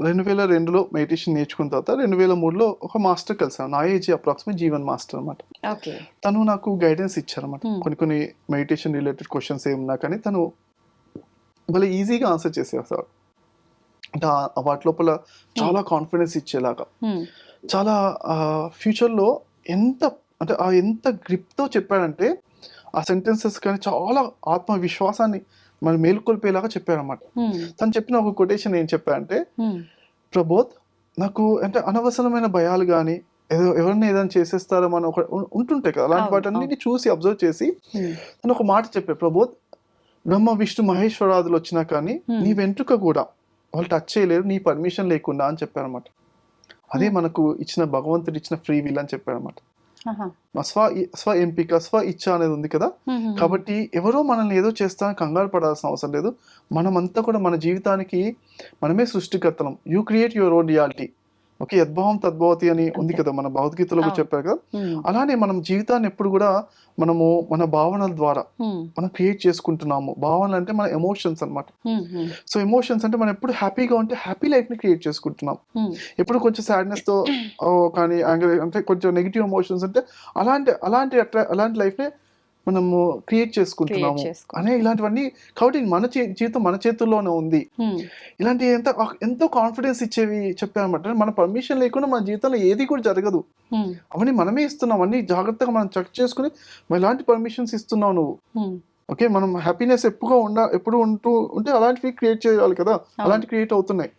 రెండు వేల రెండులో మెడిటేషన్ నేర్చుకున్న తర్వాత రెండు వేల మూడులో ఒక మాస్టర్ కలిసాను నా ఏజ్ అప్రాక్సిమేట్ జీవన్ మాస్టర్ అనమాట తను నాకు గైడెన్స్ ఇచ్చారన్నమాట. Hmm. కొన్ని కొన్ని మెడిటేషన్ రిలేటెడ్ క్వశ్చన్స్ ఏమున్నా కానీ తను భలే ఈజీగా ఆన్సర్ చేసేవారు అంటే వాటి లోపల చాలా కాన్ఫిడెన్స్ ఇచ్చేలాగా. Hmm. చాలా ఫ్యూచర్లో ఎంత అంటే ఆ ఎంత గ్రిప్తో చెప్పాడంటే ఆ సెంటెన్సెస్ కానీ చాలా ఆత్మవిశ్వాసాన్ని మన మేలుకొల్పేలాగా చెప్పారన్నమాట. తను చెప్పిన ఒక కొటేషన్ ఏం చెప్పారంటే Hmm. ప్రబోధ్ నాకు అంటే అనవసరమైన భయాలు కానీ ఏదో ఎవరిని ఏదైనా చేసేస్తారో మనం ఒక ఉంటుంటాయి కదా అలాంటి వాటన్నిటిని చూసి అబ్జర్వ్ చేసి. తను ఒక మాట చెప్పే ప్రబోధ్ బ్రహ్మ విష్ణు మహేశ్వరాదులు వచ్చినా కానీ. నీ వెంట్రుక కూడా వాళ్ళు టచ్ చేయలేరు నీ పర్మిషన్ లేకుండా అని చెప్పారన్నమాట అదే. మనకు ఇచ్చిన భగవంతుడు ఇచ్చిన ఫ్రీ విల్ అని. మా స్వ స్వ ఎంపిక స్వ ఇచ్చ అనేది ఉంది కదా. కాబట్టి ఎవరో మనల్ని ఏదో చేస్తానని కంగారు పడాల్సిన అవసరం లేదు. మనమంతా కూడా మన జీవితానికి మనమే సృష్టికర్తలం. You create your own reality okay యద్భావం తద్భవతి అని ఉంది కదా మన భగవద్గీతలో. చెప్పారు కదా. అలానే మనం జీవితాన్ని ఎప్పుడు కూడా మనము మన భావనల ద్వారా. మనం క్రియేట్ చేసుకుంటున్నాము భావనలు అంటే మన ఎమోషన్స్ అన్నమాట. Hmm. సో ఎమోషన్స్ అంటే మనం ఎప్పుడు హ్యాపీగా ఉంటే హ్యాపీ లైఫ్ని క్రియేట్ చేసుకుంటున్నాం. ఎప్పుడు కొంచెం సాడ్నెస్తో కానీ యాంగర్ అంటే కొంచెం నెగిటివ్ ఎమోషన్స్ అంటే అలాంటి అలాంటి అట్రా- అలాంటి లైఫ్ని మనము క్రియేట్ చేసుకుంటున్నాము. చేసుకో- అనే ఇలాంటివన్నీ కాబట్టి మన చే- జీవితం మన చేతుల్లోనే ఉంది. ఇలాంటి ఎంత ఎంతో కాన్ఫిడెన్స్ ఇచ్చేవి చెప్పారన్నమాట మన పర్మిషన్ లేకుండా మన జీవితంలో ఏది కూడా జరగదు. అవన్నీ మనమే ఇస్తున్నాం. అన్ని జాగ్రత్తగా మనం చెక్ చేసుకుని ఎలాంటి పర్మిషన్స్ ఇస్తున్నావు నువ్వు. ఓకే మనం హ్యాపీనెస్ ఎప్పుడుగా ఉండ ఎప్పుడు ఉంటూ ఉంటే అలాంటివి క్రియేట్ చేయాలి కదా. అలాంటి క్రియేట్ అవుతున్నాయి.